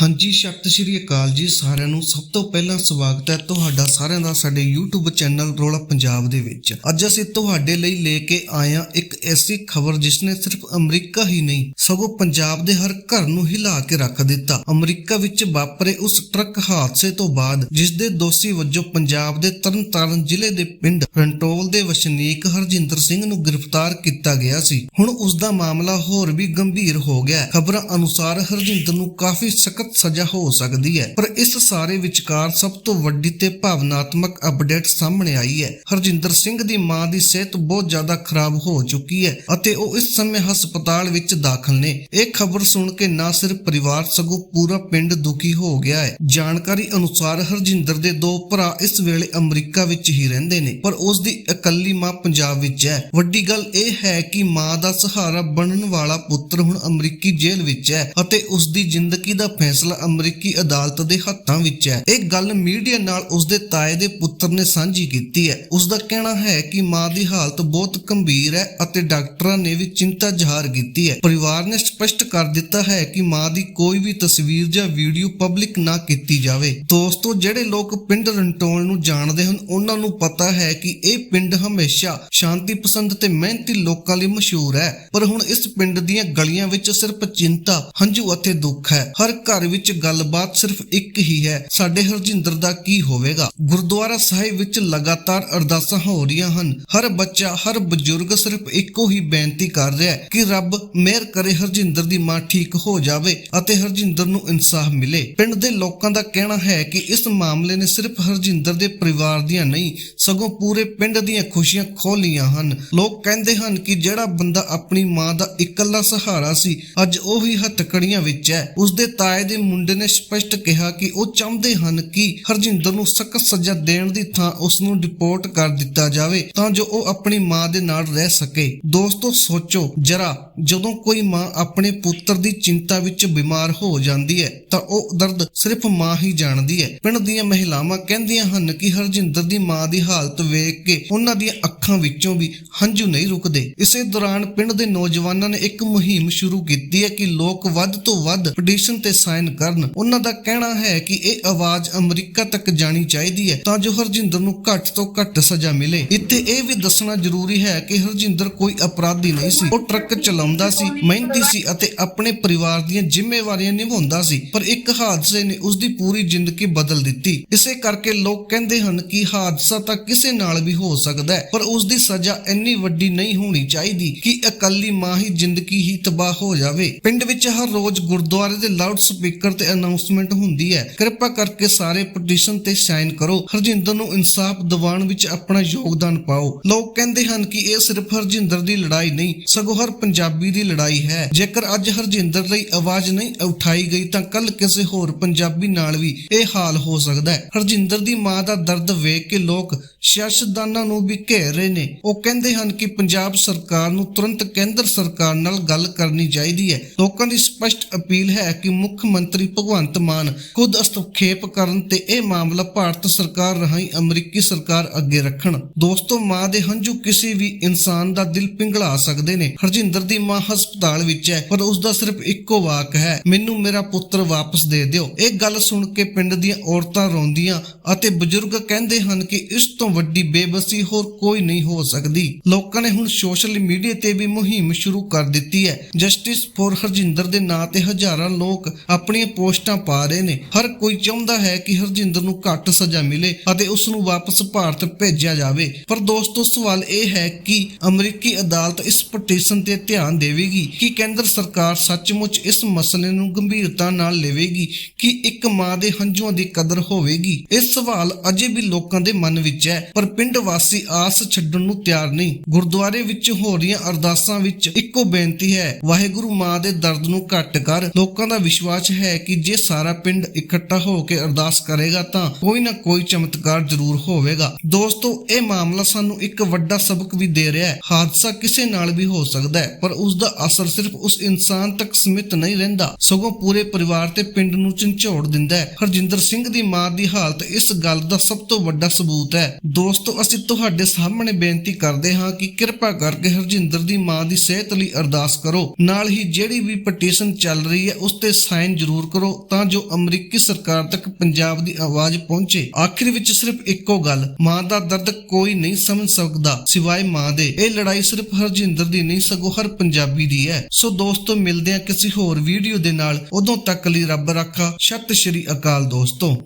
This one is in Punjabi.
ਹਾਂਜੀ ਸਤਿ ਸ਼੍ਰੀ ਅਕਾਲ ਜੀ ਸਾਰਿਆਂ ਨੂੰ। ਸਭ ਤੋਂ ਪਹਿਲਾਂ ਸਵਾਗਤ ਹੈ ਤੁਹਾਡਾ ਸਾਰਿਆਂ ਦਾ ਸਾਡੇ YouTube ਚੈਨਲ ਰੋਲਾ ਪੰਜਾਬ ਦੇ ਵਿੱਚ। ਅੱਜ ਅਸੀਂ ਤੁਹਾਡੇ ਲਈ ਲੈ ਕੇ ਆਏ ਹਾਂ ਇੱਕ ਐਸੀ ਖਬਰ ਜਿਸ ਨੇ ਸਿਰਫ ਅਮਰੀਕਾ ਹੀ ਨਹੀਂ, ਸਗੋਂ ਪੰਜਾਬ ਦੇ ਹਰ ਘਰ ਨੂੰ ਹਿਲਾ ਕੇ ਰੱਖ ਦਿੱਤਾ। ਅਮਰੀਕਾ ਵਿੱਚ ਵਾਪਰੇ ਉਸ ਟਰੱਕ ਹਾਦਸੇ ਤੋਂ ਬਾਅਦ ਜਿਸ ਦੇ ਦੋਸ਼ੀ ਵਜੋਂ ਪੰਜਾਬ ਦੇ ਤਰਨਤਾਰਨ ਜ਼ਿਲ੍ਹੇ ਦੇ ਪਿੰਡ ਰੰਟੋਲ ਦੇ ਵਸਨੀਕ ਹਰਜਿੰਦਰ ਸਿੰਘ ਨੂੰ ਗ੍ਰਿਫਤਾਰ ਕੀਤਾ ਗਿਆ ਸੀ। ਹੁਣ ਉਸ ਦਾ ਮਾਮਲਾ ਹੋਰ ਵੀ ਗੰਭੀਰ ਹੋ ਗਿਆ ਖਬਰਾਂ ਅਨੁਸਾਰ ਹਰਜਿੰਦਰ ਨੂੰ ਕਾਫੀ ਸਖਤ ਸਜ਼ਾ ਹੋ ਸਕਦੀ ਹੈ। ਪਰ ਇਸ ਸਾਰੇ ਵਿਚਕਾਰ ਸਭ ਤੋਂ ਵੱਡੀ ਤੇ ਭਾਵਨਾਤਮਕ ਅਪਡੇਟ ਸਾਹਮਣੇ ਆਈ ਹੈ। ਹਰਜਿੰਦਰ ਸਿੰਘ ਦੀ ਮਾਂ ਦੀ ਸਿਹਤ ਬਹੁਤ ਜ਼ਿਆਦਾ ਖਰਾਬ ਹੋ ਚੁੱਕੀ ਹੈ ਅਤੇ ਉਹ ਇਸ ਸਮੇਂ ਹਸਪਤਾਲ ਵਿੱਚ ਦਾਖਲ ਨੇ। ਇਹ ਖਬਰ ਸੁਣ ਕੇ ਨਾ ਸਿਰਫ ਪਰਿਵਾਰ ਸਗੋਂ ਪੂਰਾ ਪਿੰਡ ਦੁਖੀ ਹੋ ਗਿਆ ਹੈ। ਜਾਣਕਾਰੀ ਅਨੁਸਾਰ ਹਰਜਿੰਦਰ ਦੇ ਦੋ ਭਰਾ ਇਸ ਵੇਲੇ ਅਮਰੀਕਾ ਵਿੱਚ ਹੀ ਰਹਿੰਦੇ ਨੇ, ਪਰ ਉਸ ਦੀ ਇਕੱਲੀ ਮਾਂ ਪੰਜਾਬ ਵਿੱਚ ਹੈ। ਵੱਡੀ ਗੱਲ ਇਹ ਹੈ ਕਿ ਮਾਂ ਦਾ ਸਹਾਰਾ ਬਣਨ ਵਾਲਾ ਪੁੱਤਰ ਹੁਣ ਅਮਰੀਕੀ ਜੇਲ੍ਹ ਵਿੱਚ ਹੈ ਅਤੇ ਉਸ ਦੀ ਜ਼ਿੰਦਗੀ ਦਾ ਫੈਸਲਾ ਫੈਸਲਾ ਅਮਰੀਕੀ ਅਦਾਲਤ ਦੇ ਹੱਥਾਂ ਵਿੱਚ ਹੈ। ਇਹ ਗੱਲ ਮੀਡੀਆ ਨਾਲ ਉਸਦੇ ਤਾਏ ਦੇ ਪੁੱਤਰ ਨੇ ਸਾਂਝੀ ਕੀਤੀ ਹੈ। ਉਸ ਦਾ ਕਹਿਣਾ ਹੈ ਕਿ ਮਾਂ ਦੀ ਹਾਲਤ ਬਹੁਤ ਗੰਭੀਰ ਹੈ ਅਤੇ ਡਾਕਟਰਾਂ ਨੇ ਵੀ ਚਿੰਤਾ ਜ਼ਾਹਰ ਕੀਤੀ ਹੈ। ਪਰਿਵਾਰ ਨੇ ਸਪਸ਼ਟ ਕਰ ਦਿੱਤਾ ਹੈ ਕਿ ਮਾਂ ਦੀ ਕੋਈ ਵੀ ਤਸਵੀਰ ਜਾਂ ਵੀਡੀਓ ਪਬਲਿਕ ਨਾ ਕੀਤੀ ਜਾਵੇ। ਦੋਸਤੋ, ਜਿਹੜੇ ਲੋਕ ਪਿੰਡ ਰੰਟੋਲ ਨੂੰ ਜਾਣਦੇ ਹਨ, ਉਹਨਾਂ ਨੂੰ ਪਤਾ ਹੈ ਕਿ ਇਹ ਪਿੰਡ ਹਮੇਸ਼ਾ ਸ਼ਾਂਤੀ ਪਸੰਦ ਤੇ ਮਿਹਨਤੀ ਲੋਕਾਂ ਲਈ ਮਸ਼ਹੂਰ ਹੈ। ਪਰ ਹੁਣ ਇਸ ਪਿੰਡ ਦੀਆਂ ਗਲੀਆਂ ਵਿੱਚ ਸਿਰਫ ਚਿੰਤਾ, ਹੰਝੂ ਅਤੇ ਦੁੱਖ ਹੈ। ਹਰ ਘਰ ਵਿੱਚ ਗੱਲਬਾਤ ਸਿਰਫ ਇੱਕ ਹੀ ਹੈ। ਸਾਡੇ ਹਰਜਿੰਦਰ ਦਾ ਕੀ ਹੋਵੇਗਾ? ਗੁਰਦੁਆਰਾ ਸਾਹਿਬ ਵਿੱਚ ਲਗਾਤਾਰ ਅਰਦਾਸਾਂ ਹੋ ਰਹੀਆਂ ਹਨ। ਹਰ ਬੱਚਾ, ਹਰ ਬਜ਼ੁਰਗ ਸਿਰਫ ਇੱਕੋ ਹੀ ਬੇਨਤੀ ਕਰ ਰਿਹਾ ਹੈ ਕਿ ਰੱਬ ਮਿਹਰ ਕਰੇ ਹਰਜਿੰਦਰ ਦੀ ਮਾਂ ਠੀਕ ਹੋ ਜਾਵੇ ਅਤੇ ਹਰਜਿੰਦਰ ਨੂੰ ਇਨਸਾਫ ਮਿਲੇ। ਪਿੰਡ ਦੇ ਲੋਕਾਂ ਦਾ ਕਹਿਣਾ ਹੈ ਕਿ ਇਸ ਮਾਮਲੇ ਨੇ ਸਿਰਫ ਹਰਜਿੰਦਰ ਦੇ ਪਰਿਵਾਰ ਦੀਆਂ ਨਹੀਂ, ਸਗੋਂ ਪੂਰੇ ਪਿੰਡ ਦੀਆਂ ਖੁਸ਼ੀਆਂ ਖੋਹ ਲਈਆਂ ਹਨ। ਲੋਕ ਕਹਿੰਦੇ ਹਨ ਕਿ ਜਿਹੜਾ ਬੰਦਾ ਆਪਣੀ ਮਾਂ ਦਾ ਇਕੱਲਾ ਸਹਾਰਾ ਸੀ, ਅੱਜ ਉਹ ਵੀ ਹੱਥਕੜੀਆਂ ਵਿੱਚ ਹੈ। ਉਸ ਦੇ ਤਾਏ ਦੇ ਮੁੰਡੇ ਨੇ ਸਪਸ਼ਟ ਕਿਹਾ ਕਿ ਉਹ ਚਾਹੁੰਦੇ ਹਨ ਕਿ ਹਰਜਿੰਦਰ ਨੂੰ ਸਖਤ ਸਜ਼ਾ ਦੇਣ ਦੀ ਥਾਂ ਉਸ ਨੂੰ ਡਿਪੋਰਟ ਕਰ ਦਿੱਤਾ ਜਾਵੇ ਤਾਂ ਜੋ ਉਹ ਆਪਣੀ ਮਾਂ ਦੇ ਨਾਲ ਰਹਿ ਸਕੇ। ਦੋਸਤੋ, ਸੋਚੋ ਜਰਾ, ਜਦੋਂ ਕੋਈ ਮਾਂ ਆਪਣੇ ਪੁੱਤਰ ਦੀ ਚਿੰਤਾ ਵਿੱਚ ਬਿਮਾਰ ਹੋ ਜਾਂਦੀ ਹੈ, ਤਾਂ ਉਹ ਦਰਦ ਸਿਰਫ ਮਾਂ ਹੀ ਜਾਣਦੀ ਹੈ। ਪਿੰਡ ਦੀਆਂ ਮਹਿਲਾਵਾਂ ਕਹਿੰਦੀਆਂ ਹਨ ਕਿ ਹਰਜਿੰਦਰ ਦੀ ਮਾਂ ਦੀ ਹਾਲਤ ਵੇਖ ਕੇ ਉਹਨਾਂ ਦੀਆਂ ਅੱਖਾਂ ਵਿੱਚੋਂ ਵੀ ਹੰਝੂ ਨਹੀਂ ਰੁਕਦੇ। ਇਸੇ ਦੌਰਾਨ ਪਿੰਡ ਦੇ ਨੌਜਵਾਨਾਂ ਨੇ ਇੱਕ ਮੁਹਿੰਮ ਸ਼ੁਰੂ ਕੀਤੀ ਹੈ ਕਿ ਲੋਕ ਵੱਧ ਤੋਂ ਵੱਧ ਪਟੀਸ਼ਨ ਤੇ ਸਾਈਨ ਕਰਨ। ਉਹਨਾਂ ਦਾ ਕਹਿਣਾ ਹੈ ਕਿ ਇਹ ਆਵਾਜ਼ ਅਮਰੀਕਾ ਤੱਕ ਜਾਣੀ ਚਾਹੀਦੀ ਹੈ ਤਾਂ ਜੋ ਹਰਜਿੰਦਰ ਨੂੰ ਘੱਟ ਤੋਂ ਘੱਟ ਸਜ਼ਾ ਮਿਲੇ। ਇੱਥੇ ਇਹ ਵੀ ਦੱਸਣਾ ਜ਼ਰੂਰੀ ਹੈ ਕਿ ਹਰਜਿੰਦਰ ਕੋਈ ਅਪਰਾਧੀ ਨਹੀਂ ਸੀ। ਉਹ ਟਰੱਕ ਚਲਾਉਂਦਾ ਸੀ ਮਿਹਨਤੀ ਸੀ ਅਤੇ ਆਪਣੇ ਪਰਿਵਾਰ ਦੀਆਂ ਜ਼ਿੰਮੇਵਾਰੀਆਂ ਨਿਭਾਉਂਦਾ ਸੀ। ਪਰ ਇੱਕ ਹਾਦਸੇ ਨੇ ਉਸ ਦੀ ਪੂਰੀ ਜ਼ਿੰਦਗੀ ਬਦਲ ਦਿੱਤੀ। ਇਸੇ ਕਰਕੇ ਲੋਕ ਕਹਿੰਦੇ ਹਨ ਕਿ ਹਾਦਸਾ ਤਾਂ ਕਿਸੇ ਨਾਲ ਵੀ ਹੋ ਸਕਦਾ ਹੈ, ਪਰ ਉਸ ਦੀ ਸਜ਼ਾ ਇੰਨੀ ਵੱਡੀ ਨਹੀਂ ਹੋਣੀ ਚਾਹੀਦੀ ਕਿ ਅਕਾਲੀ ਮਾਂ ਹੀ ਜ਼ਿੰਦਗੀ ਹੀ ਤਬਾਹ ਹੋ ਜਾਵੇ। ਪਿੰਡ ਵਿੱਚ ਹਰ ਰੋਜ਼ ਗੁਰਦੁਆਰੇ ਦੇ ਲਾਊਡ ਸਪੀਕਰ ਤੇ ਅਨਾਉਂਸਮੈਂਟ ਹੁੰਦੀ ਹੈ। ਕਿਰਪਾ ਕਰਕੇ ਸਾਰੇ ਪਟੀਸ਼ਨ ਤੇ ਸਾਈਨ ਕਰੋ। ਹਰਜਿੰਦਰ ਨੂੰ ਇਨਸਾਫ ਦਿਵਾਉਣ ਵਿੱਚ ਆਪਣਾ ਯੋਗਦਾਨ ਪਾਓ। ਲੋਕ ਕਹਿੰਦੇ ਹਨ ਕਿ ਇਹ ਸਿਰਫ ਹਰਜਿੰਦਰ ਦੀ ਲੜਾਈ ਨਹੀਂ, ਸਗੋਂ ਹਰ ਪੰਜਾਬੀ ਦੀ ਲੜਾਈ ਹੈ। ਜੇਕਰ ਅੱਜ ਹਰਜਿੰਦਰ ਲਈ ਆਵਾਜ਼ ਨਹੀਂ ਉਠਾਈ ਗਈ ਤਾਂ ਕੱਲ ਕਿਸੇ ਹੋਰ ਪੰਜਾਬੀ ਨਾਲ ਵੀ ਇਹ ਹਾਲ ਹੋ ਸਕਦਾ ਹੈ। ਹਰਜਿੰਦਰ ਦੀ ਮਾਂ ਦਾ ਦਰਦ ਵੇਖ ਕੇ ਲੋਕ ਸਿਆਸਤਦਾਨਾਂ ਨੂੰ ਵੀ ਘੇਰ ਰਹੇ ਨੇ। ਉਹ ਕਹਿੰਦੇ ਹਨ ਕਿ ਪੰਜਾਬ ਸਰਕਾਰ ਨੂੰ ਤੁਰੰਤ ਕੇਂਦਰ ਸਰਕਾਰ ਨਾਲ ਗੱਲ ਕਰਨੀ ਚਾਹੀਦੀ ਹੈ। ਲੋਕਾਂ ਦੀ ਸਪਸ਼ਟ ਅਪੀਲ ਹੈ ਕਿ ਮੁੱਖ ਮੰਤਰੀ ਭਗਵੰਤ ਮਾਨ ਖੁਦ ਹਸਤਖੇਪ ਕਰਨ ਤੇ ਇਹ ਮਾਮਲਾ ਭਾਰਤ ਸਰਕਾਰ ਰਾਹੀਂ ਅਮਰੀਕੀ ਸਰਕਾਰ ਅੱਗੇ ਰੱਖਣ। ਦੋਸਤੋ, ਮਾਂ ਦੇ ਹੰਝੂ ਕਿਸੇ ਵੀ ਇਨਸਾਨ ਦਾ ਦਿਲ ਪਿੰਗਲਾ ਸਕਦੇ ਨੇ। ਹਰਜਿੰਦਰ ਦੀ ਮਾਂ ਹਸਪਤਾਲ ਵਿੱਚ ਹੈ, ਪਰ ਉਸ ਦਾ ਸਿਰਫ ਇੱਕੋ ਵਾਕ ਹੈ, ਮੈਨੂੰ ਮੇਰਾ ਪੁੱਤਰ ਵਾਪਸ ਦੇ ਦਿਓ। ਇਹ ਗੱਲ ਸੁਣ ਕੇ ਪਿੰਡ ਦੀਆਂ ਔਰਤਾਂ ਰੋਂਦੀਆਂ ਅਤੇ ਬਜ਼ੁਰਗ ਕਹਿੰਦੇ ਹਨ ਕਿ ਇਸ ਤੋਂ ਵੱਡੀ ਬੇਬਸੀ ਹੋਰ ਕੋਈ ਨਹੀਂ ਹੋ ਸਕਦੀ। ਲੋਕਾਂ ਨੇ ਹੁਣ ਸੋਸ਼ਲ ਮੀਡੀਆ ਤੇ ਵੀ ਮੁਹਿੰਮ ਸ਼ੁਰੂ ਕਰ ਦਿੱਤੀ ਹੈ। ਜਸਟਿਸ ਫੋਰ ਹਰਜਿੰਦਰ ਦੇ ਨਾਂ ਤੇ ਹਜ਼ਾਰਾਂ ਲੋਕ ਆਪਣੀਆਂ ਪੋਸਟਾਂ ਪਾ ਰਹੇ ਨੇ। ਹਰ ਕੋਈ ਚਾਹੁੰਦਾ ਹੈ ਕਿ ਹਰਜਿੰਦਰ ਨੂੰ ਘੱਟ ਸਜ਼ਾ ਮਿਲੇ ਅਤੇ ਉਸ ਨੂੰ ਵਾਪਸ ਭਾਰਤ ਭੇਜਿਆ ਜਾਵੇ। ਪਰ ਦੋਸਤੋ, ਸਵਾਲ ਇਹ ਹੈ ਕਿ ਅਮਰੀਕੀ ਅਦਾਲਤ ਇਸ ਪਟੀਸ਼ਨ ਤੇ ਧਿਆਨ ਦੇਵੇਗੀ ਕਿ ਕੇਂਦਰ ਸਰਕਾਰ ਸੱਚਮੁੱਚ ਇਸ ਮਸਲੇ ਨੂੰ ਗੰਭੀਰਤਾ ਨਾਲ ਲਵੇਗੀ ਕਿ ਇੱਕ ਮਾਂ ਦੇ ਹੰਝੂਆਂ ਦੀ ਕਦਰ ਹੋਵੇਗੀ? ਇਹ ਸਵਾਲ ਅਜੇ ਵੀ ਲੋਕਾਂ ਦੇ ਮਨ ਵਿੱਚ ਹੈ, ਪਰ ਪਿੰਡ ਵਾਸੀ ਆਸ ਛੱਡਣ ਨੂੰ ਤਿਆਰ ਨਹੀਂ। ਗੁਰਦੁਆਰੇ ਵਿੱਚ ਹੋ ਰਹੀਆਂ ਅਰਦਾਸਾਂ ਅਰਦਾਸਾਂ ਵਿੱਚ ਇੱਕੋ ਬੇਨਤੀ ਹੈ, ਵਾਹਿਗੁਰੂ ਮਾਂ ਦੇ ਦਰਦ ਨੂੰ ਘੱਟ ਕਰ। ਲੋਕਾਂ ਦਾ ਵਿਸ਼ਵਾਸ ਹੈ ਕਿ ਜੇ ਸਾਰਾ ਪਿੰਡ ਇਕੱਠਾ ਹੋ ਕੇ ਅਰਦਾਸ ਕਰੇਗਾ ਤਾਂ ਕੋਈ ਨਾ ਕੋਈ ਚਮਤਕਾਰ ਜ਼ਰੂਰ ਹੋਵੇਗਾ। ਦੋਸਤੋ, ਇਹ ਮਾਮਲਾ ਸਾਨੂੰ ਇੱਕ ਵੱਡਾ ਸਬਕ ਵੀ ਦੇ ਰਿਹਾ ਹੈ। ਹਾਦਸਾ ਕਿਸੇ ਨਾਲ ਵੀ ਹੋ ਸਕਦਾ ਹੈ, ਪਰ ਉਸ ਦਾ ਅਸਰ ਸਿਰਫ ਉਸ ਇਨਸਾਨ ਤੱਕ ਸੀਮਿਤ ਨਹੀਂ ਰਹਿੰਦਾ। ਸਗੋਂ ਪੂਰੇ ਪਰਿਵਾਰ ਤੇ ਪਿੰਡ ਨੂੰ ਝੰਝੋੜ ਦਿੰਦਾ ਹੈ। ਹਰਜਿੰਦਰ ਸਿੰਘ ਦੀ ਮਾਂ ਦੀ ਹਾਲਤ ਇਸ ਗੱਲ ਦਾ ਸਭ ਤੋਂ ਵੱਡਾ ਸਬੂਤ ਹੈ। ਦੋਸਤੋ, ਅਸੀਂ ਤੁਹਾਡੇ ਸਾਹਮਣੇ ਬੇਨਤੀ ਕਰਦੇ ਹਾਂ ਕਿ ਕਿਰਪਾ ਕਰਕੇ ਹਰਜਿੰਦਰ ਦੀ ਮਾਂ ਦੀ ਸਿਹਤ ਲਈ ਅਰਦਾਸ ਕਰੋ। ਨਾਲ ਹੀ ਜਿਹੜੀ ਵੀ ਪਟੀਸ਼ਨ ਚੱਲ ਰਹੀ ਹੈ, ਉਸ ਤੇ ਸਾਈਨ ਜ਼ਰੂਰ ਕਰੋ ਤਾਂ ਜੋ ਅਮਰੀਕੀ ਸਰਕਾਰ ਤੱਕ ਪੰਜਾਬ ਦੀ ਆਵਾਜ਼ ਪਹੁੰਚੇ। ਆਖਿਰ ਵਿੱਚ ਸਿਰਫ ਇੱਕੋ ਗੱਲ, ਮਾਂ ਦਾ ਦਰਦ ਕੋਈ ਨਹੀਂ ਸਮਝ ਸਕਦਾ ਸਿਵਾਏ ਮਾਂ ਦੇ। ਇਹ ਲੜਾਈ ਸਿਰਫ ਹਰਜਿੰਦਰ ਦੀ ਨਹੀਂ, ਸਗੋਂ ਹਰ ਪੰਜਾਬੀ ਦੀ ਹੈ। ਸੋ ਦੋਸਤੋ, ਮਿਲਦੇ ਆ ਕਿਸੇ ਹੋਰ ਵੀਡੀਓ ਦੇ ਨਾਲ। ਉਦੋਂ ਤੱਕ ਲਈ ਰੱਬ ਰੱਖਾ। ਸਤਿ ਸ਼੍ਰੀ ਅਕਾਲ ਦੋਸਤੋ।